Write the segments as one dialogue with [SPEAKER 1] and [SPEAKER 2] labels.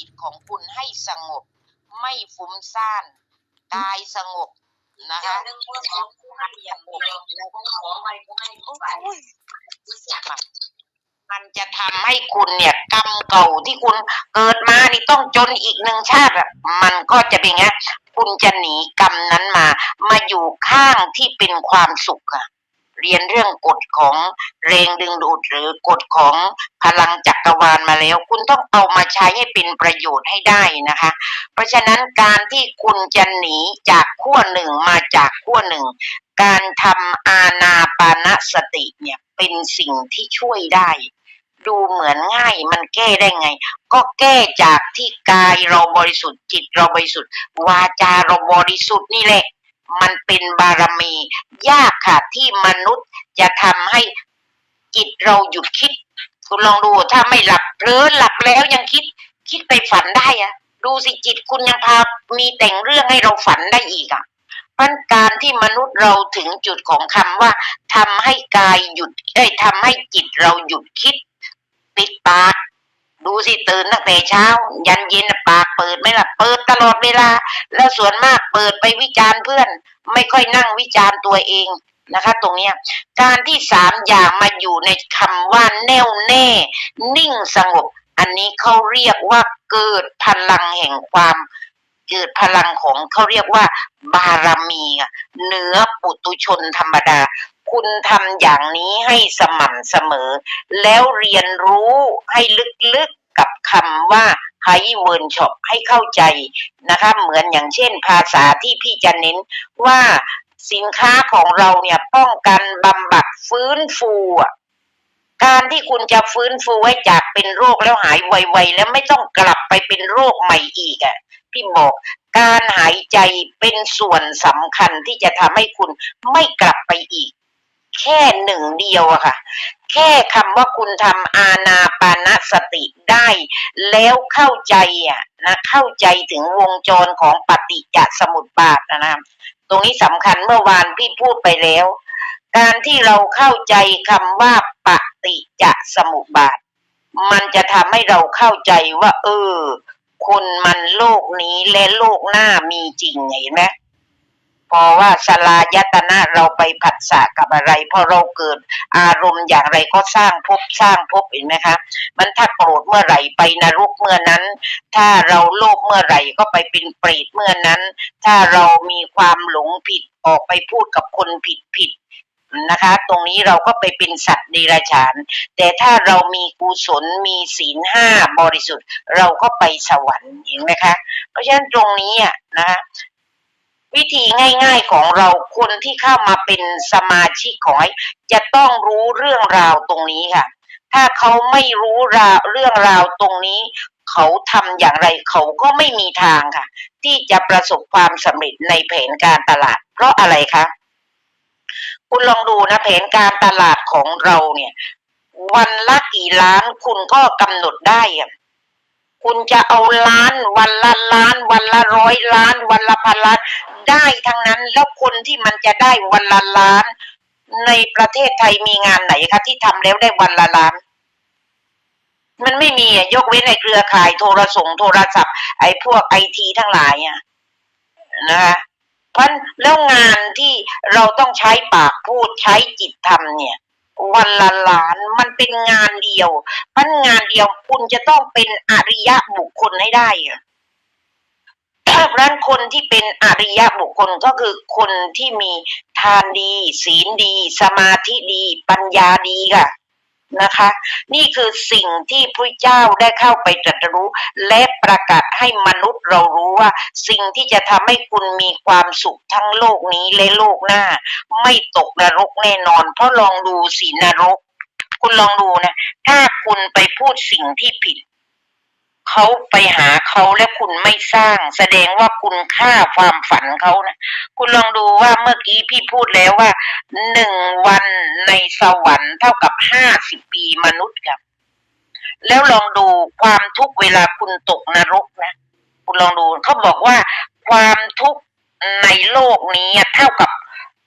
[SPEAKER 1] จิตของคุณให้สงบ ไม่ฟุ้งซ่าน กายสงบนะคะ
[SPEAKER 2] นึกว่าของกูให้อย่างเดียวแล้วก็ขอไปก็ให้ไป
[SPEAKER 1] มันจะทำให้คุณเนี่ยกรรมเก่าที่คุณเกิดมานี่ต้องจนอีกหนึ่งชาติมันก็จะเป็นไงคุณจะหนีกรรมนั้นมา มาอยู่ข้างที่เป็นความสุขอะ เรียนเรื่องกฎของแรงดึงดูดหรือกฎของพลังจักรวาลมาแล้ว คุณต้องเอามาใช้ให้เป็นประโยชน์ให้ได้นะคะ เพราะฉะนั้นการที่คุณจะหนีจากขั้วหนึ่งมาจากขั้วหนึ่ง การทำอาณาปานสติเนี่ยเป็นสิ่งที่ช่วยได้ดูเหมือนง่ายมันแก้ได้ไง ก็แก้จากที่กายเราบริสุทธิ์จิตเราบริสุทธิ์วาจาเราบริสุทธิ์นี่แหละ มันเป็นบารมี ยากค่ะที่มนุษย์จะทำให้จิตเราหยุดคิด คุณลองดูถ้าไม่หลับเพลินหลับแล้วยังคิด คิดไปฝันได้อะดูสิจิตคุณยังพามีแต่งเรื่องให้เราฝันได้อีกอะพราะการที่มนุษย์เราถึงจุดของคำว่าทำให้กายหยุดเอ้ยทำให้จิตเราหยุดคิด ปิดปาก ดูสิตื่นตั้งแต่เช้า ยันเย็นปากเปิดไหม่ล่ะเปิดตลอดเวลา แล้วส่วนมากเปิดไปวิจารณ์เพื่อน ไม่ค่อยนั่งวิจารณ์ตัวเองนะคะ ตรงเนี้ยการที่สามอย่างมาอยู่ในคำว่าแน่วแน่ นิ่งสงบ อันนี้เขาเรียกว่าเกิดพลังแห่งความเกิดพลังของเขาเรียกว่า บารมีเหนือปุตุชนธรรมดา คุณทำอย่างนี้ให้สม่ำเสมอ แล้วเรียนรู้ให้ลึกๆกับคำว่าไฮเวิร์นช็อปให้เข้าใจนะคะเหมือนอย่างเช่นภาษาที่พี่จะเน้นว่าสินค้าของเราเนี่ยป้องกันบำบัดฟื้นฟูการที่คุณจะฟื้นฟูให้จากเป็นโรคแล้วหายไวๆแล้วไม่ต้องกลับไปเป็นโรคใหม่อีกอะพี่บอกการหายใจเป็นส่วนสำคัญที่จะทำให้คุณไม่กลับไปอีก แค่หนึ่งเดียวอะค่ะ แค่คำว่าคุณทำอาณาปานสติได้ แล้วเข้าใจอะนะเข้าใจถึงวงจรของปฏิจจสมุปบาทนะนะตรงนี้สำคัญเมื่อวานพี่พูดไปแล้ว การที่เราเข้าใจคำว่าปฏิจจสมุปบาท มันจะทำให้เราเข้าใจว่า เออคนมันโลกนี้และโลกหน้ามีจริงเห็นไหม พราะว่าสลายตนะเราไปผัสสะกับอะไรพอเราเกิดอารมณ์อย่างไรก็สร้างภพสร้างภพเห็นไหมคะ มันถ้าโกรธเมื่อไหร่ไปนรกเมื่อนั้น ถ้าเราโลภเมื่อไหร่ก็ไปเป็นเปรตเมื่อนั้น ถ้าเรามีความหลงผิดออกไปพูดกับคนผิดผิดนะคะ ตรงนี้เราก็ไปเป็นสัตว์เดรัจฉาน แต่ถ้าเรามีกุศลมีศีลห้าบริสุทธิ์ เราก็ไปสวรรค์เห็นไหมคะ เพราะฉะนั้นตรงนี้อะนะคะ วิธีง่าย ๆของเราคนที่เข้ามาเป็นสมาชิกของไอ้จะต้องรู้เรื่องราวตรงนี้ค่ะ ถ้าเขาไม่รู้ราวเรื่องราวตรงนี้ เขาทำอย่างไรเขาก็ไม่มีทางค่ะ ที่จะประสบความสำเร็จในแผนการตลาด เพราะอะไรคะคุณลองดูนะแผนการตลาดของเราเนี่ย วันละกี่ล้านคุณก็กำหนดได้อะ คุณจะเอาล้านวันละล้านวันละร้อยล้าน วันละพันล้าน ได้ทั้งนั้นแล้วคนที่มันจะได้วันละล้าน ในประเทศไทยมีงานไหนคะที่ทำแล้วได้วันละล้าน มันไม่มีอะยกเว้นในเครือข่ายโทรส่งโทรศัพท์ ไอ้พวกไอทีทั้งหลายอะนะคะเพราะแล้วงานที่เราต้องใช้ปากพูดใช้จิตทำเนี่ย วันละล้าน มันเป็นงานเดียวมันงานเดียวคุณจะต้องเป็นอริยะบุคคลให้ได้อะเพราะนั้นคนที่เป็นอริยะบุคคลก็คือคนที่มีทานดี ศีลดี สมาธิดี ปัญญาดีค่ะ นะคะ นี่คือสิ่งที่พระเจ้าได้เข้าไปตรัสรู้ และประกาศให้มนุษย์เรารู้ว่า สิ่งที่จะทำให้คุณมีความสุขทั้งโลกนี้และโลกหน้า ไม่ตกนรกแน่นอน เพราะลองดูสินรก คุณลองดูนะ ถ้าคุณไปพูดสิ่งที่ผิด เขาไปหาเขาและคุณไม่สร้าง แสดงว่าคุณฆ่าความฝันเขานะคุณลองดูว่าเมื่อกี้พี่พูดแล้วว่าหนึ่งวันในสวรรค์เท่ากับห้าสิบปีมนุษย์ครับ แล้วลองดูความทุกเวลาคุณตกนรกนะคุณลองดูเขาบอกว่าความทุกข์ในโลกนี้เท่ากับ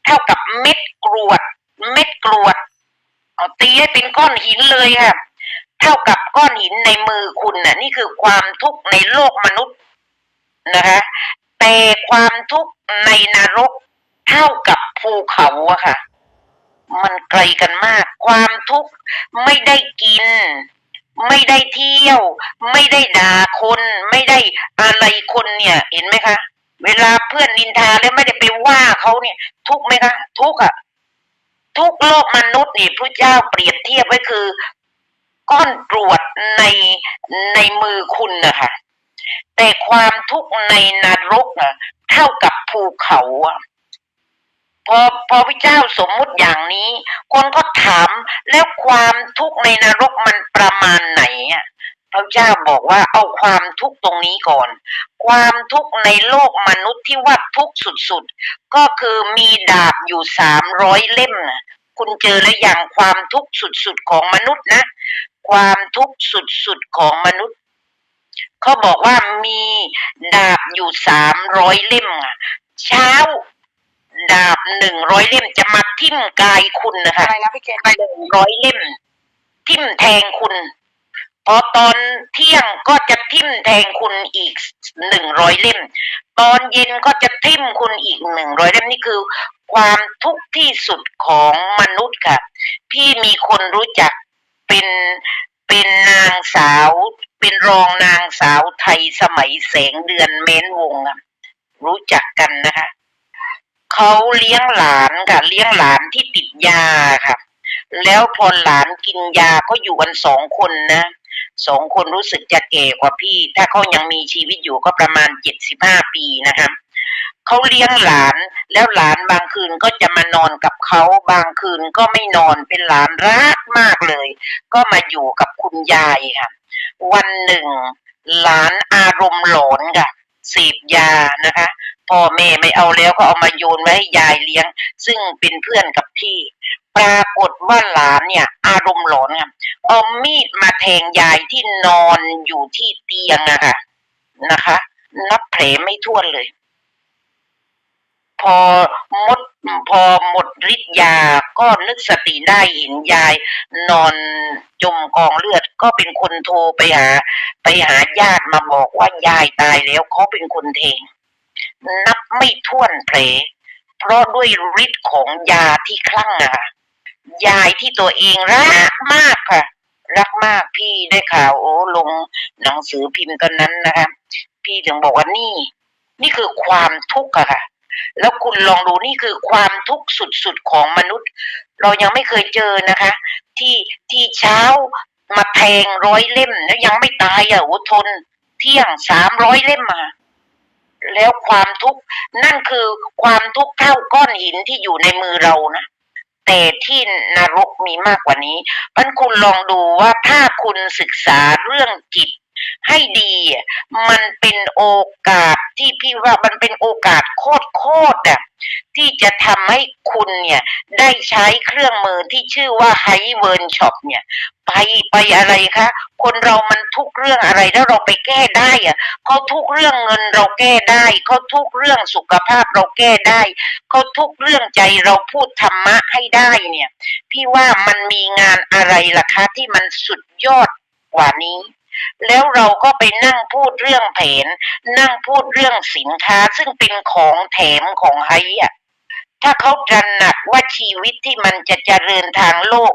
[SPEAKER 1] เท่ากับเม็ดกรวด เม็ดกรวดเอาตีให้เป็นก้อนหินเลยค่ะ เท่ากับก้อนหินในมือคุณน่ะ นี่คือความทุกข์ในโลกมนุษย์นะคะแต่ความทุกข์ในนรก เท่ากับภูเขาอะค่ะ มันไกลกันมาก ความทุกข์ไม่ได้กิน ไม่ได้เที่ยว ไม่ได้ด่าคน ไม่ได้อะไรคนเนี่ย เห็นไหมคะ เวลาเพื่อนนินทาแล้วไม่ได้ไปว่าเขาเนี่ย ทุกข์ไหมคะ ทุกข์อะทุกโลกมนุษย์นี่พระเจ้าเปรียบเทียบไว้คือ ก้อนกรวดในในมือคุณนะคะแต่ความทุกข์ในนรกเท่ากับภูเขาพอพอพระเจ้าสมมุติอย่างนี้ คนก็ถามแล้วความทุกข์ในนรกมันประมาณไหนพระเจ้าบอกว่าเอาความทุกข์ตรงนี้ก่อน ความทุกข์ในโลกมนุษย์ที่ว่าทุกข์สุดๆ ก็คือมีดาบอยู่สามร้อยเล่มคุณเจอแล้วอย่างความทุกข์สุดๆของมนุษย์นะ ความทุกข์สุดๆของมนุษย์ เขาบอกว่ามีดาบอยู่สามร้อยเล่มอะเช้า ดาบหนึ่งร้อยเล่มจะมาทิ่มกายคุณนะคะ
[SPEAKER 3] อะไรนะพี่เกณฑ์
[SPEAKER 1] หนึ่งร้อยเล่ม ทิ่มแทงคุณ พอตอนเที่ยงก็จะทิ่มแทงคุณอีกหนึ่งร้อยเล่ม ตอนเย็นก็จะทิ่มคุณอีกหนึ่งร้อยเล่มนี่คือ ความทุกข์ที่สุดของมนุษย์ค่ะ พี่มีคนรู้จัก เป็นเป็นนางสาว เป็นรองนางสาวไทยสมัยแสงเดือนเม้นวงอะรู้จักกันนะคะเขาเลี้ยงหลานค่ะ เลี้ยงหลานที่ติดยาค่ะ แล้วพอหลานกินยาก็อยู่กันสองคนนะสองคนรู้สึกจะแก่กว่าพี่ ถ้าเขายังมีชีวิตอยู่ก็ประมาณเจ็ดสิบห้าปีนะคะ เขาเลี้ยงหลาน แล้วหลานบางคืนก็จะมานอนกับเขาบางคืนก็ไม่นอนเป็นหลานรักมากเลย ก็มาอยู่กับคุณยายค่ะ วันหนึ่ง หลานอารมณ์หลอนค่ะเสพยานะคะพ่อแม่ไม่เอาแล้วก็เอามาโยนไว้ให้ยายเลี้ยง ซึ่งเป็นเพื่อนกับพี่ ปรากฏว่าหลานเนี่ย อารมณ์หลอนค่ะเอามีดมาแทงยายที่นอนอยู่ที่เตียงอะค่ะนะคะ นับแผลไม่ท้วนเลย พอหมดพอหมดฤทธิ์ยาก็นึกสติได้เห็นยาย นอนจมกองเลือด ก็เป็นคนโทรไปหา ไปหาญาติมาบอกว่ายายตายแล้วเขาเป็นคนแทงนับไม่ถ้วนแผลเพราะด้วยฤทธิ์ของยาที่คลั่งอะค่ะยายที่ตัวเองรักมากค่ะ รักมากพี่ได้ข่าวโอ้ลงหนังสือพิมพ์ตอนนั้นนะคะพี่ถึงบอกว่านี่ นี่คือความทุกข์อะค่ะ แล้วคุณลองดูนี่คือความทุกข์สุดๆของมนุษย์ เรายังไม่เคยเจอนะคะ ที่ที่เช้ามาแทงร้อยเล่มแล้วยังไม่ตายอะอดทน เที่ยงสามร้อยเล่มมา แล้วความทุกข์นั่นคือความทุกข์เท่าก้อนหินที่อยู่ในมือเรานะแต่ที่นรกมีมากกว่านี้มันคุณลองดูว่าถ้าคุณศึกษาเรื่องจิต ให้ดี มันเป็นโอกาสที่พี่ว่ามันเป็นโอกาสโคตรโคตรอะที่จะทำให้คุณเนี่ย ได้ใช้เครื่องมือที่ชื่อว่าไฮเวิร์นช็อปเนี่ย ไปไปอะไรคะ คนเรามันทุกเรื่องอะไรแล้วเราไปแก้ได้อะเขาทุกเรื่องเงินเราแก้ได้เขาทุกเรื่องสุขภาพเราแก้ได้เขาทุกเรื่องใจเราพูดธรรมะให้ได้เนี่ย พี่ว่ามันมีงานอะไรล่ะคะ ที่มันสุดยอดกว่านี้ แล้วเราก็ไปนั่งพูดเรื่องแผน นั่งพูดเรื่องสินค้าซึ่งเป็นของแถมของไฮอะถ้าเขาตระหนักว่าชีวิตที่มันจะเจริญทางโลก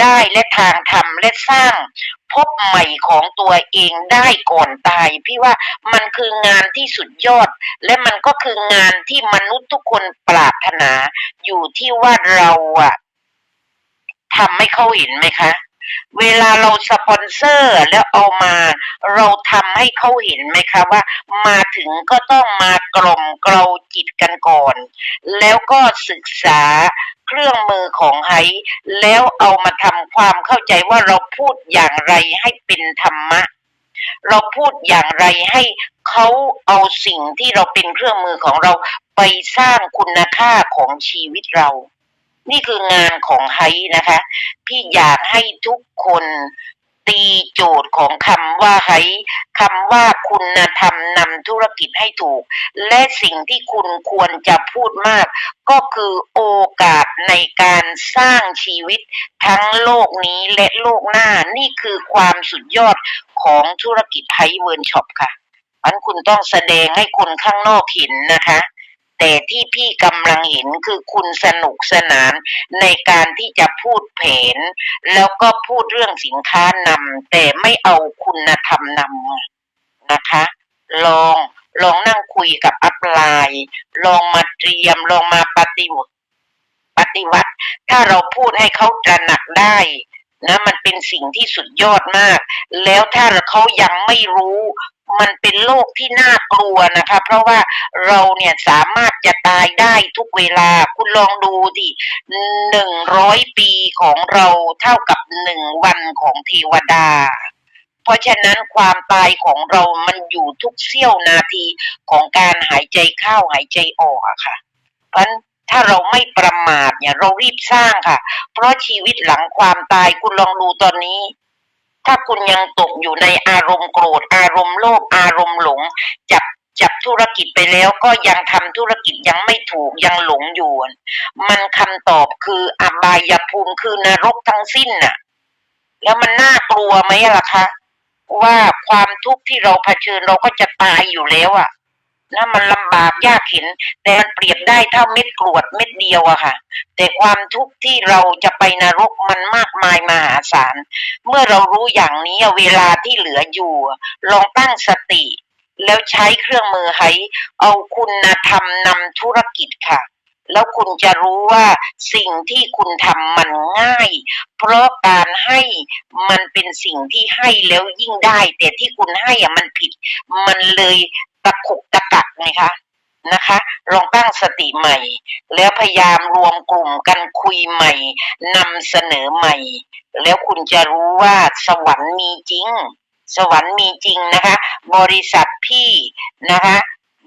[SPEAKER 1] ได้และทางธรรมและสร้าง พบใหม่ของตัวเองได้ก่อนตาย พี่ว่ามันคืองานที่สุดยอด และมันก็คืองานที่มนุษย์ทุกคนปรารถนา อยู่ที่ว่าเราอะทำให้เขาเห็นไหมคะ เวลาเราสปอนเซอร์แล้วเอามา เราทำให้เขาเห็นไหมคะว่า มาถึงก็ต้องมากล่อมเกลาจิตกันก่อน แล้วก็ศึกษาเครื่องมือของไฮแล้วเอามาทำความเข้าใจว่าเราพูดอย่างไรให้เป็นธรรมะ เราพูดอย่างไรให้เขาเอาสิ่งที่เราเป็นเครื่องมือของเราไปสร้างคุณค่าของชีวิตเรา นี่คืองานของไฮนะคะ พี่อยากให้ทุกคนตีโจทย์ของคำว่าให้คำว่าคุณธรรมนำธุรกิจให้ถูก และสิ่งที่คุณควรจะพูดมาก ก็คือโอกาสในการสร้างชีวิตทั้งโลกนี้และโลกหน้านี่คือความสุดยอดของธุรกิจไฮเวิร์นช็อปค่ะอันคุณต้องแสดงให้คนข้างนอกเห็นนะคะ แต่ที่พี่กำลังเห็นคือคุณสนุกสนานในการที่จะพูดแผน แล้วก็พูดเรื่องสินค้านำแต่ไม่เอาคุณธรรมนำนะคะ ลองลองนั่งคุยกับอัพไลน์ลองมาเตรียมลองมาปฏิบัติปฏิวัติ ถ้าเราพูดให้เขาตระหนักได้นะมันเป็นสิ่งที่สุดยอดมาก แล้วถ้าเขายังไม่รู้ มันเป็นโลกที่น่ากลัวนะคะ เพราะว่าเราเนี่ยสามารถจะตายได้ทุกเวลาคุณลองดูดิหนึ่งร้อยปีของเราเท่ากับหนึ่งวันของเทวดา เพราะฉะนั้นความตายของเรามันอยู่ทุกเสี้ยวนาทีของการหายใจเข้าหายใจออกอะค่ะ เพราะถ้าเราไม่ประมาทเนี่ยเรารีบสร้างค่ะ เพราะชีวิตหลังความตายคุณลองดูตอนนี้ ถ้าคุณยังตกอยู่ในอารมณ์โกรธ อารมณ์โลภอารมณ์หลง จับจับธุรกิจไปแล้วก็ยังทำธุรกิจยังไม่ถูกยังหลงอยู่มันคำตอบคืออบายภูมิคือนรกทั้งสิ้นน่ะ แล้วมันน่ากลัวไหมล่ะคะว่าความทุกข์ที่เราเผชิญเราก็จะตายอยู่แล้วอะ นะมันลำบากยากเห็นแต่มันเปรียบได้เท่าเม็ดกรวดเม็ดเดียวอะค่ะ แต่ความทุกข์ที่เราจะไปนรกมันมากมายมหาศาลเมื่อเรารู้อย่างนี้เวลาที่เหลืออยู่ ลองตั้งสติ แล้วใช้เครื่องมือให้เอาคุณธรรมนำธุรกิจค่ะ แล้วคุณจะรู้ว่าสิ่งที่คุณทำมันง่าย เพราะการให้มันเป็นสิ่งที่ให้แล้วยิ่งได้ แต่ที่คุณให้อะมันผิด มันเลยตะขุกตะกักไงคะนะคะ ลองตั้งสติใหม่ แล้วพยายามรวมกลุ่มกันคุยใหม่นำเสนอใหม่ แล้วคุณจะรู้ว่าสวรรค์มีจริง สวรรค์มีจริงนะคะ บริษัทพี่นะคะ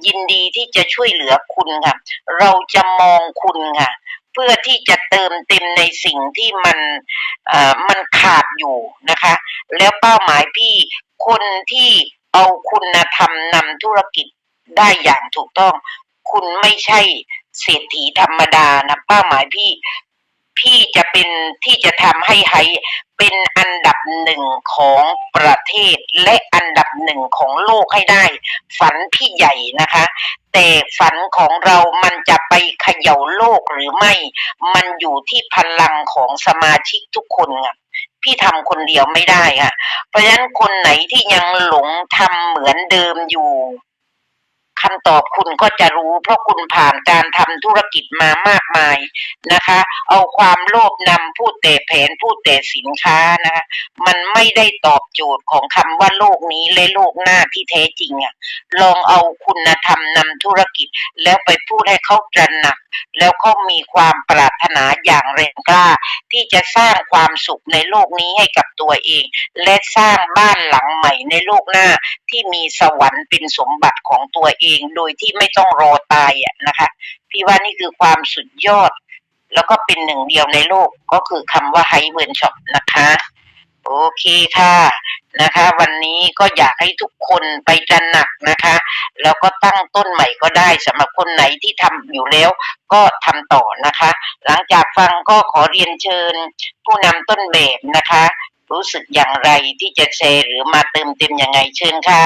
[SPEAKER 1] ยินดีที่จะช่วยเหลือคุณค่ะ เราจะมองคุณค่ะ เพื่อที่จะเติมเต็มในสิ่งที่มันเอ่อมันขาดอยู่นะคะ แล้วเป้าหมายพี่คนที่ เอาคุณธรรมนำธุรกิจได้อย่างถูกต้อง คุณไม่ใช่เศรษฐีธรรมดานะเป้าหมายพี่ พี่จะเป็นที่จะทำให้ไฮเป็นอันดับหนึ่งของประเทศและอันดับหนึ่งของโลกให้ได้ ฝันพี่ใหญ่นะคะ แต่ฝันของเรามันจะไปเขย่าโลกหรือไม่ มันอยู่ที่พลังของสมาชิกทุกคนอะ พี่ทำคนเดียวไม่ได้ค่ะ เพราะฉะนั้นคนไหนที่ยังหลงทำเหมือนเดิมอยู่ คำตอบคุณก็จะรู้เพราะคุณผ่านการทำธุรกิจมามากมายนะคะ เอาความโลภนำพูดแต่แผนพูดแต่สินค้านะคะมันไม่ได้ตอบโจทย์ของคำว่าโลกนี้และโลกหน้าที่แท้จริงอะลองเอาคุณธรรมนำธุรกิจ แล้วไปพูดให้เขาตระหนัก แล้วเขามีความปรารถนาอย่างแรงกล้า ที่จะสร้างความสุขในโลกนี้ให้กับตัวเอง และสร้างบ้านหลังใหม่ในโลกหน้าที่มีสวรรค์เป็นสมบัติของตัวเองโดยที่ไม่ต้องรอตายอะนะคะ พี่ว่านี่คือความสุดยอด แล้วก็เป็นหนึ่งเดียวในโลกก็คือคำว่าไฮเวิร์นช็อปนะคะ โอเคค่ะนะคะ วันนี้ก็อยากให้ทุกคนไปตระหนักนะคะ แล้วก็ตั้งต้นใหม่ก็ได้สำหรับคนไหนที่ทำอยู่แล้ว ก็ทำต่อนะคะ หลังจากฟังก็ขอเรียนเชิญ ผู้นำต้นแบบนะคะ รู้สึกอย่างไรที่จะแชร์หรือมาเติมเต็มยังไงเชิญค่ะ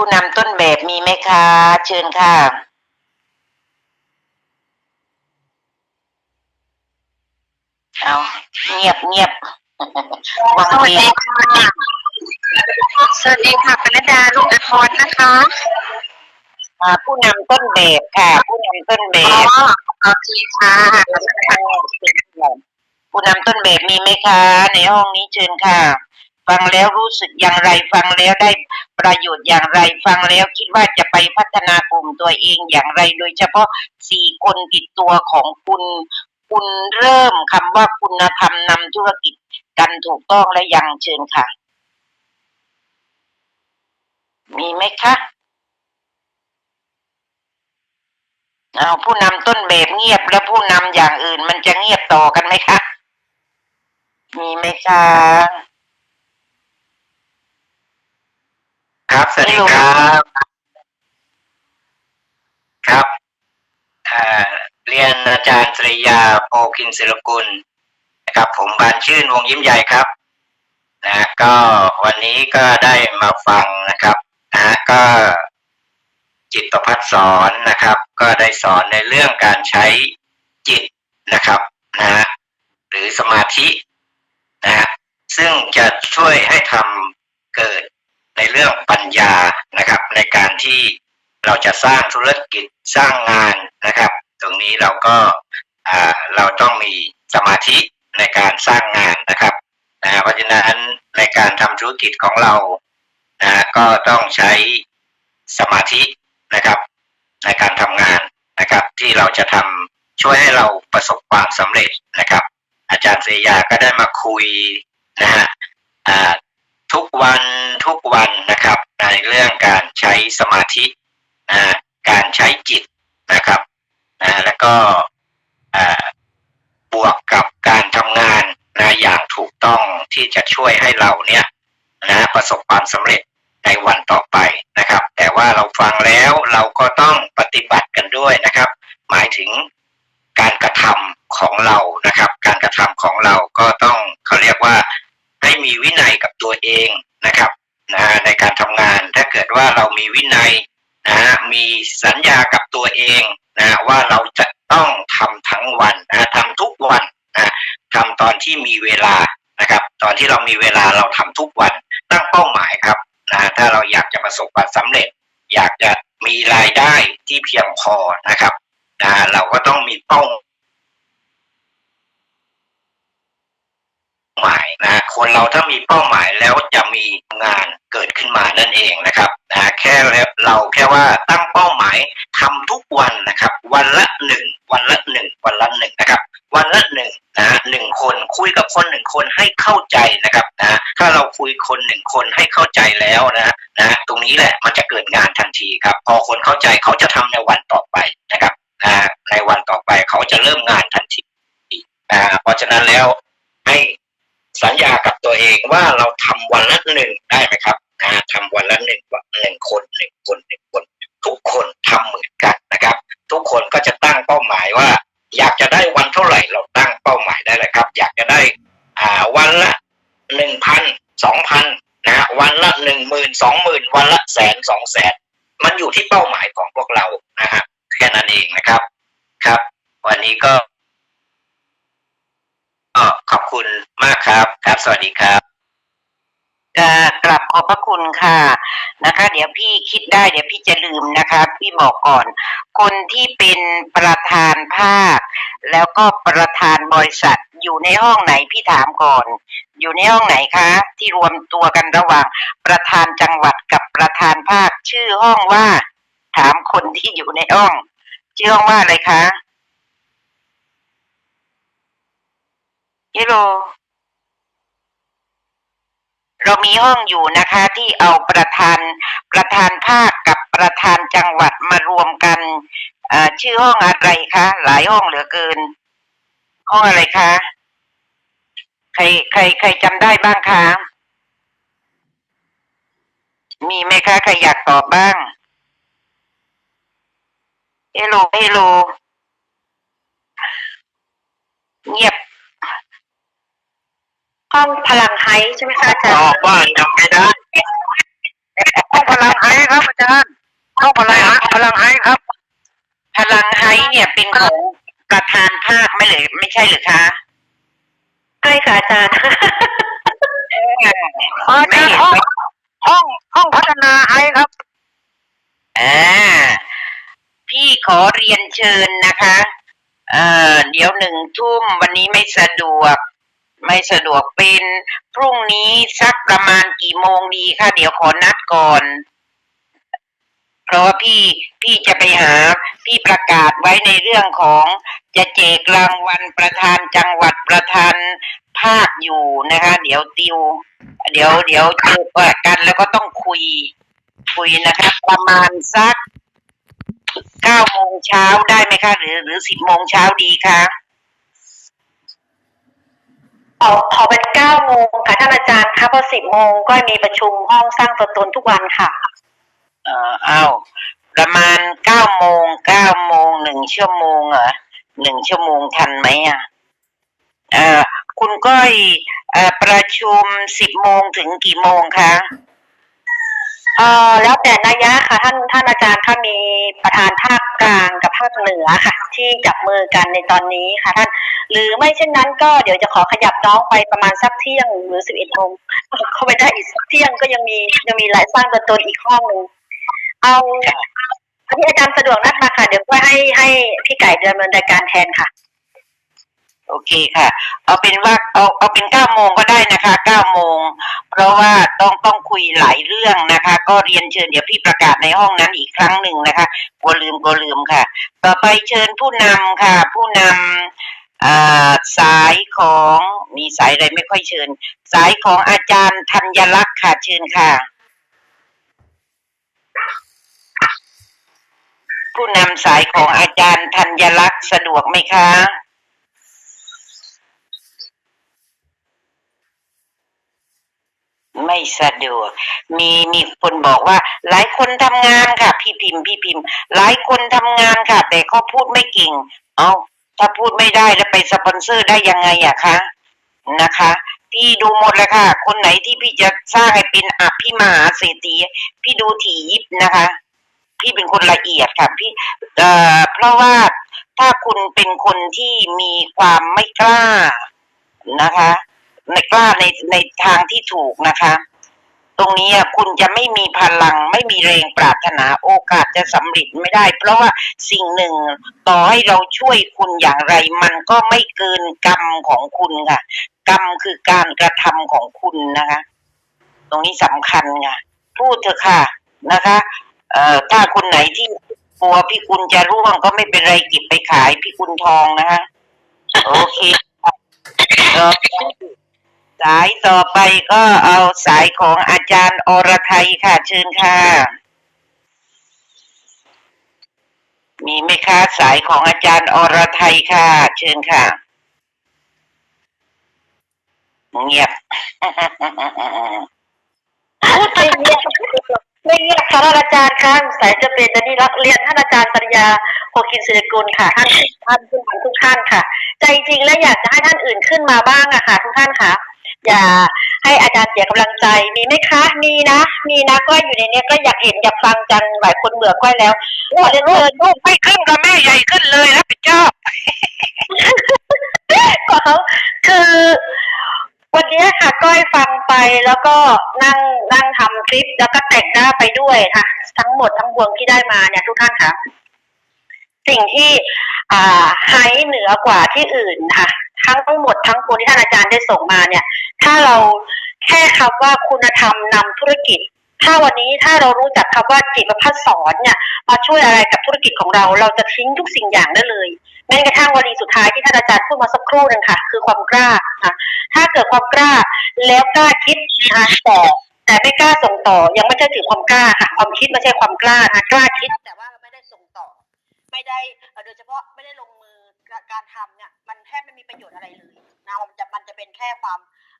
[SPEAKER 1] ผู้นำต้นแบบมีไหมคะ เชิญค่ะเอาเงียบเงียบวัง
[SPEAKER 3] สวัส
[SPEAKER 1] เว
[SPEAKER 3] ดี
[SPEAKER 1] ง
[SPEAKER 3] ค่ะ สวัสดีค่ะปนัดดาลูกอภรนะคะ
[SPEAKER 1] อ่าผู้นำต้นแบบค่ะ ผู้นำต้นแบ
[SPEAKER 3] อ๋อบโอเคค่ะ
[SPEAKER 1] ผู้นำต้นแบบมีไหมคะ ในห้องนี้เชิญค่ะ ฟังแล้วรู้สึกอย่างไรฟังแล้วได้ประโยชน์อย่างไรฟังแล้วคิดว่าจะไปพัฒนากลุ่มตัวเองอย่างไร โดยเฉพาะสี่คนติดตัวของคุณคุณเริ่มคำว่าคุณธรรมนำธุรกิจกันถูกต้องและยังเชิญค่ะ มีไหมคะเอาผู้นำต้นแบบเงียบแล้วผู้นำอย่างอื่นมันจะเงียบต่อกันไหมคะ มีไหมคะ
[SPEAKER 4] ครับ สวัสดีครับครับเอ่อเรียนอาจารย์สริยาโพคินศิลกุลนะครับ ผมบานชื่นวงยิ้มใหญ่ครับนะก็วันนี้ก็ได้มาฟังนะครับนะก็จิตประพัฒสอนนะครับ ก็ได้สอนในเรื่องการใช้จิตนะครับนะหรือสมาธินะซึ่งจะช่วยให้ทำเกิด ในเรื่องปัญญานะครับ ในการที่เราจะสร้างธุรกิจสร้างงานนะครับ ตรงนี้เราก็เราต้องมีสมาธิในการสร้างงานนะครับนะเพราะฉะนั้นในการทำธุรกิจของเรานะก็ต้องใช้สมาธินะครับ ในการทำงานนะครับ ที่เราจะทำช่วยให้เราประสบความสำเร็จนะครับ อาจารย์เสยาก็ได้มาคุยนะฮะ ทุกวันทุกวันนะครับ ในเรื่องการใช้สมาธินะการใช้จิตนะครับนะแล้วก็บวกกับการทำงานนะอย่างถูกต้องที่จะช่วยให้เราเนี่ยนะประสบความสำเร็จในวันต่อไปนะครับ แต่ว่าเราฟังแล้วเราก็ต้องปฏิบัติกันด้วยนะครับ หมายถึงการกระทำของเรานะครับ การกระทำของเราก็ต้องเขาเรียกว่า ให้มีวินัยกับตัวเองนะครับนะในการทำงานถ้าเกิดว่าเรามีวินัยนะมีสัญญากับตัวเองนะว่าเราจะต้องทำทั้งวันนะทำทุกวันนะทำตอนที่มีเวลานะครับ ตอนที่เรามีเวลาเราทำทุกวัน ตั้งเป้าหมายครับนะถ้าเราอยากจะประสบความสำเร็จ อยากจะมีรายได้ที่เพียงพอนะครับนะเราก็ต้องมีเป้า หมายนะคนเราถ้ามีเป้าหมายแล้วจะมีงานเกิดขึ้นมานั่นเองนะครับนะแค่เราแค่ว่าตั้งเป้าหมายทำทุกวันนะครับ วันละหนึ่งวันละหนึ่งวันละหนึ่งนะครับ วันละหนึ่งนะหนึ่งคนคุยกับคนหนึ่งคนให้เข้าใจนะครับนะถ้าเราคุยคนหนึ่งคนให้เข้าใจแล้วนะนะตรงนี้แหละมันจะเกิดงานทันทีครับ พอคนเข้าใจเขาจะทำในวันต่อไปนะครับนะในวันต่อไปเขาจะเริ่มงานทันทีนะเพราะฉะนั้นแล้วให้ สัญญากับตัวเองว่าเราทำวันละหนึ่งได้ไหมครับนะทำวันละหนึ่งวันหนึ่งคนหนึ่งคนหนึ่งคน ทุกคนทำเหมือนกันนะครับ ทุกคนก็จะตั้งเป้าหมายว่า อยากจะได้วันเท่าไหร่เราตั้งเป้าหมายได้เลยครับ อยากจะได้อ่าวันละหนึ่งพันสองพันนะฮะวันละหนึ่งหมื่นสองหมื่นวันละแสนสองแสนมันอยู่ที่เป้าหมายของพวกเรานะฮะแค่นั้นเองนะครับครับ วันนี้ก็ ก็ขอบคุณมากครับครับ สวัสดีครับ
[SPEAKER 1] กลับขอบพระคุณค่ะนะคะ เดี๋ยวพี่คิดได้เดี๋ยวพี่จะลืมนะคะ พี่บอกก่อน คนที่เป็นประธานภาค แล้วก็ประธานบริษัทอยู่ในห้องไหนพี่ถามก่อน อยู่ในห้องไหนคะ ที่รวมตัวกันระหว่างประธานจังหวัดกับประธานภาค ชื่อห้องว่า ถามคนที่อยู่ในห้องชื่อห้องว่าอะไรคะ ฮลโหลเรามีห้องอยู่นะคะ ที่เอาประธานประธานภาคกับประธานจังหวัดมารวมกันอ่อชื่อห้องอะไรคะหลายห้องเหลือเกิน ห้องอะไรคะใครใครใครจำได้บ้างคะมีไหมคะใครอยากตอบบ้างเฮลโลเฮลโลเงียบ
[SPEAKER 3] ห้องพลังไฮใช่ไหมคะอาจาร
[SPEAKER 4] ต
[SPEAKER 3] ย์
[SPEAKER 4] อบว่าจำไม่ได้
[SPEAKER 1] ห้องพลังไฮครับอาจารย์ห้องพลังพลังไฮครับ พลังไฮเนี่ยเป็นของประธานภาคไม่เลยไม่ใช่หรือคะ
[SPEAKER 3] ใช่ค่ะอาจารย์
[SPEAKER 1] ไม่เห็นไหม
[SPEAKER 3] ห้องห้องพัฒนาไฮครับ
[SPEAKER 1] อ่าพี่ขอเรียนเชิญนะคะ เอ่อเดี๋ยวหนึ่งทุ่มวันนี้ไม่สะดวก ไม่สะดวกเป็นพรุ่งนี้สักประมาณกี่โมงดีคะเดี๋ยวขอนัดก่อน เพราะว่าพี่พี่จะไปหา พี่ประกาศไว้ในเรื่องของจะแจกรางวัลประธานจังหวัดประธานภาคอยู่นะคะ เดี๋ยวติว เดี๋ยวเดี๋ยวเจอกันแล้วก็ต้องคุย คุยนะคะ ประมาณสักเก้าโมงเช้าได้ไหมคะ หรือหรือสิบโมงเช้าดีคะ
[SPEAKER 3] ขอขอเป็นเก้าโมงค่ะท่านอาจารย์คะพอสิบโมงก็มีประชุมห้องสร้างตัวตนทุกวันค่ะ
[SPEAKER 1] เอ่ออ้าวประมาณเก้าโมงเก้าโมงหนึ่งชั่วโมงเหรอหนึ่งชั่วโมงทันไหมอะเอ่อคุณก้อยเอ่อประชุมสิบโมงถึงกี่โมงคะ
[SPEAKER 3] เอ่อแล้วแต่นัยะค่ะท่านท่านอาจารย์ถ้ามีประธานภาคกลางกับภาคเหนือค่ะ ที่จับมือกันในตอนนี้ค่ะท่าน หรือไม่เช่นนั้นก็เดี๋ยวจะขอขยับน้องไปประมาณสักเที่ยงหรือสิบเอ็ดโมงเข้าไปได้อีกสักเที่ยงก็ยังมียังมีหลายสร้างตัวตนอีกห้องหนึ่งเอาอันนี้อาจารย์สะดวกนัดมาค่ะ เดี๋ยวก็ให้ให้พี่ไก่ดำเนินรายการแทนค่ะ
[SPEAKER 1] โอเคค่ะ เอาเป็นว่าเอาเอาเป็นเก้าโมงก็ได้นะคะเก้าโมง เพราะว่าต้องต้องคุยหลายเรื่องนะคะ ก็เรียนเชิญเดี๋ยวพี่ประกาศในห้องนั้นอีกครั้งหนึ่งนะคะกลัวลืมกลัวลืมค่ะ ต่อไปเชิญผู้นำค่ะ ผู้นำสายของมีสายอะไรไม่ค่อยเชิญ สายของอาจารย์ธัญลักษณ์ค่ะเชิญค่ะ ผู้นำสายของอาจารย์ธัญลักษณ์สะดวกไหมคะ ไม่สะดวก มีมีคนบอกว่า หลายคนทำงานค่ะ พี่พิมพ์พี่พิมพ์ หลายคนทำงานค่ะ แต่เขาพูดไม่เก่ง เอาถ้าพูดไม่ได้แล้วไปสปอนเซอร์ได้ยังไงอะคะนะคะ พี่ดูหมดแล้วค่ะ คนไหนที่พี่จะสร้างให้เป็นอภิมหาเศรษฐีพี่ดูถี่ยิบนะคะ พี่เป็นคนละเอียดค่ะพี่เอ่อเพราะว่าถ้าคุณเป็นคนที่มีความไม่กล้านะคะ ไม่กล้าในในทางที่ถูกนะคะ ตรงนี้คุณจะไม่มีพลัง ไม่มีแรงปรารถนาโอกาสจะสำเร็จไม่ได้ เพราะว่าสิ่งหนึ่งต่อให้เราช่วยคุณอย่างไร มันก็ไม่เกินกรรมของคุณค่ะ กรรมคือการกระทำของคุณนะคะ ตรงนี้สำคัญค่ะพูดเถอะค่ะนะคะ เอ่อถ้าคนไหนที่กลัวพี่คุณจะร่วงก็ไม่เป็นไรเก็บไปขายพี่คุณทองนะคะโอเคเออ สายต่อไปก็เอาสายของอาจารย์อรไทยค่ะ เชิญค่ะ มีไหมคะสายของอาจารย์อรไทยค่ะ เชิญค่ะ เงียบ
[SPEAKER 3] ไม่เงียบไม่เงียบค่ะท่านอาจารย์ค่ะสายจะเป็นอันนี้รักเรียนท่านอาจารย์ปริญญาโพคินศิริกุลค่ะ ท่านท่านทุกท่านค่ะ ใจจริงแล้วอยากจะให้ท่านอื่นขึ้นมาบ้างอะค่ะ ทุกท่านค่ะ อย่าให้อาจารย์เสียกำลังใจมีไหมคะ มีนะ มีนะก้อยอยู่ในเนี้ยก็อยากเห็นอยากฟังจังหลายคนเบื่อก้อยแล้วขอเรียนเชิญ
[SPEAKER 1] ลูกไม่ขึ้นกับแม่ใหญ่ขึ้นเลยรับผิดชอบ
[SPEAKER 3] ก็เขาคือ วันเนี้ยค่ะก้อยฟังไปแล้วก็นั่งนั่งทำคลิปแล้วก็แต่งหน้าไปด้วยค่ะ ทั้งหมดทั้งปวงที่ได้มาเนี่ยทุกท่านค่ะ สิ่งที่อ่าไฮเหนือกว่าที่อื่นค่ะ ทั้งทั้งหมดทั้งปวงที่ท่านอาจารย์ได้ส่งมาเนี่ย ถ้าเราแค่คำว่าคุณธรรมนำธุรกิจ ถ้าวันนี้ถ้าเรารู้จักคำว่าจิตประพัฒสอนเนี่ยมาช่วยอะไรกับธุรกิจของเรา เราจะทิ้งทุกสิ่งอย่างได้เลยแม้กระทั่งวลีสุดท้ายที่ท่านอาจารย์พูดมาสักครู่นึงค่ะ คือความกล้าค่ะถ้าเกิดความกล้าแล้วกล้าคิดนะคะต่อแต่ไม่กล้าส่งต่อ ยังไม่ใช่ถือความกล้าค่ะ ความคิดไม่ใช่ความกล้านะกล้าคิดแต่ว่าไม่ได้ส่งต่อ ไม่ได้โดยเฉพาะไม่ได้ลงมือการทำเนี่ยมันแทบไม่มีประโยชน์อะไรเลยนะมันจะมันจะเป็นแค่ความ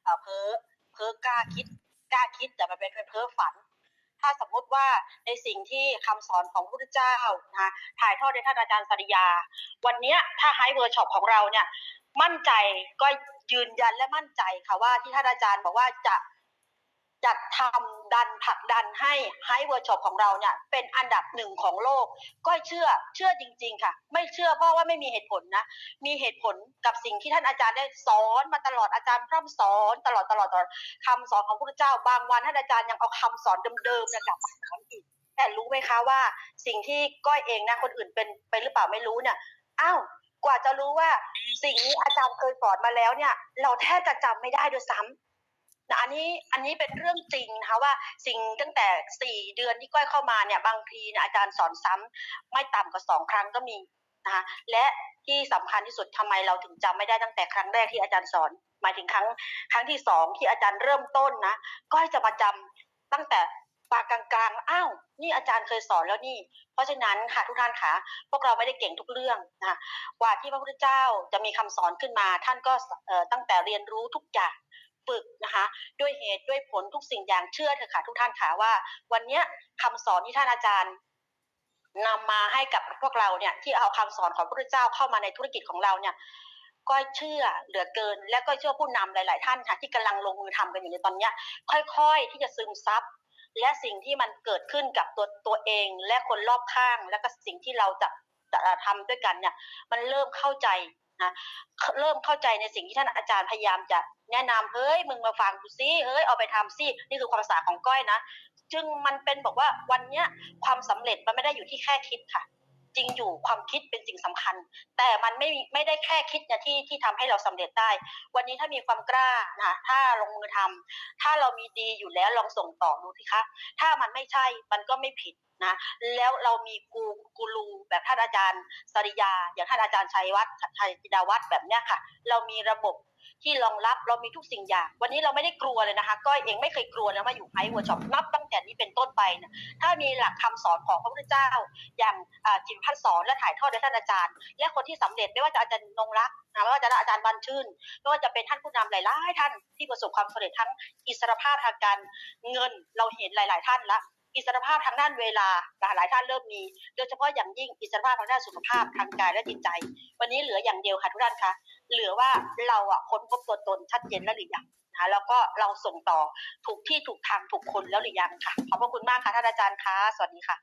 [SPEAKER 3] เอ่อเพ้อเพ้อกล้าคิดกล้าคิดแต่มันเป็นเพ้อฝัน ถ้าสมมติว่าในสิ่งที่คำสอนของพระพุทธเจ้านะถ่ายทอดโดยท่านอาจารย์สริยา วันเนี้ยถ้าไฮเวิร์ช็อปของเราเนี่ยมั่นใจก็ยืนยันและมั่นใจค่ะว่าที่ท่านอาจารย์บอกว่าจะ จัดทำดันผลักดันให้ไฮเวิร์ช็อปของเราเนี่ยเป็นอันดับหนึ่งของโลก ก็เชื่อเชื่อจริง ๆ ค่ะ ไม่เชื่อเพราะว่าไม่มีเหตุผลนะ มีเหตุผลกับสิ่งที่ท่านอาจารย์ได้สอนมาตลอดอาจารย์พร่ำสอนตลอดตลอดตลอดคำสอนของพระพุทธเจ้าบางวันท่านอาจารย์ยังเอาคำสอนเดิมๆเนี่ยกลับมาสอนอีกแต่รู้ไหมคะว่าสิ่งที่ก้อยเองนะคนอื่นเป็นเป็นหรือเปล่าไม่รู้เนี่ยอ้าวกว่าจะรู้ว่าสิ่งนี้อาจารย์เคยสอนมาแล้วเนี่ย เราแทบจะจำไม่ได้ด้วยซ้ำนะ อันนี้อันนี้เป็นเรื่องจริงนะคะว่าสิ่งตั้งแต่สี่เดือนที่ก้อยเข้ามาเนี่ยบางทีเนี่ยอาจารย์สอนซ้ำไม่ต่ำกว่าสองครั้งก็มีนะคะและที่สำคัญที่สุดทำไมเราถึงจำไม่ได้ตั้งแต่ครั้งแรกที่อาจารย์สอนหมายถึงครั้งครั้งที่สองที่อาจารย์เริ่มต้นนะก้อยจะมาจำตั้งแต่ปากกลางๆ อ้าว นี่อาจารย์เคยสอนแล้วนี่ เพราะฉะนั้นค่ะทุกท่านค่ะ พวกเราไม่ได้เก่งทุกเรื่องนะคะกว่าที่พระพุทธเจ้าจะมีคำสอนขึ้นมา ท่านก็เอ่อตั้งแต่เรียนรู้ทุกอย่าง ฝึกนะคะด้วยเหตุด้วยผลทุกสิ่งอย่างเชื่อเถอะค่ะทุกท่านค่ะว่า วันนี้ยคำสอนที่ท่านอาจารย์นำมาให้กับพวกเราเนี่ยที่เอาคำสอนของพระพุทธเจ้าเข้ามาในธุรกิจของเราเนี่ยก็เชื่อเหลือเกิน และก็เชื่อผู้นำหลาย ๆ ท่านค่ะที่กำลังลงมือทำกันอยู่ในตอนนี้ค่อย ๆ ที่จะซึมซับและสิ่งที่มันเกิดขึ้นกับตัวตัวเอง และคนรอบข้าง และก็สิ่งที่เราจะจะทำด้วยกันเนี่ย มันเริ่มเข้าใจ นะเริ่มเข้าใจในสิ่งที่ท่านอาจารย์พยายามจะแนะนำเฮ้ยมึงมาฟังกูซิเฮ้ยเอาไปทำซินี่คือความสาษาของก้อยนะ จึงมันเป็นบอกว่าวันเนี้ยความสำเร็จมันไม่ได้อยู่ที่แค่คิดค่ะ จริงอยู่ความคิดเป็นสิ่งสำคัญ แต่มันไม่ไม่ได้แค่คิดเนี่ยที่ที่ทำให้เราสำเร็จได้ วันนี้ถ้ามีความกล้านะคะถ้าลงมือทำถ้าเรามีดีอยู่แล้วลองส่งต่อดูสิคะถ้ามันไม่ใช่มันก็ไม่ผิดนะแล้วเรามีกูกูรูแบบท่านอาจารย์สริยา อย่างท่านอาจารย์ชัยวัฒน์ชัยจิดาวัฒน์แบบเนี้ยค่ะ เรามีระบบ ที่รองรับเรามีทุกสิ่งอย่าง วันนี้เราไม่ได้กลัวเลยนะคะ ก้อยเองไม่เคยกลัวนะว่าอยู่ไอวัวช็อปนับตั้งแต่นี้เป็นต้นไปนะถ้ามีหลักคำสอนของพระพุทธเจ้า อย่างจิตพัฒน์สอนและถ่ายทอดโดยท่านอาจารย์ และคนที่สำเร็จไม่ว่าจะอาจารย์นงรักษ์นะไม่ว่าจะอาจารย์บันชื่นไม่ว่าจะเป็นท่านผู้นำหลายๆท่านที่ประสบความสำเร็จทั้งอิสรภาพทางการเงินเราเห็นหลาย ๆ ท่านละอิสรภาพทางด้านเวลาหลายท่านเริ่มมี โดยเฉพาะอย่างยิ่งอิสรภาพทางด้านสุขภาพทางกายและจิตใจ วันนี้เหลืออย่างเดียวค่ะทุกท่านคะ เหลือว่าเราอะค้นพบตัวตนชัดเจนแล้วหรือยังนะคะแล้วก็เราส่งต่อถูกที่ถูกทางถูกคนแล้วหรือยังค่ะขอบพระคุณมากค่ะท่านอาจารย์คะสวัสดีค่ะ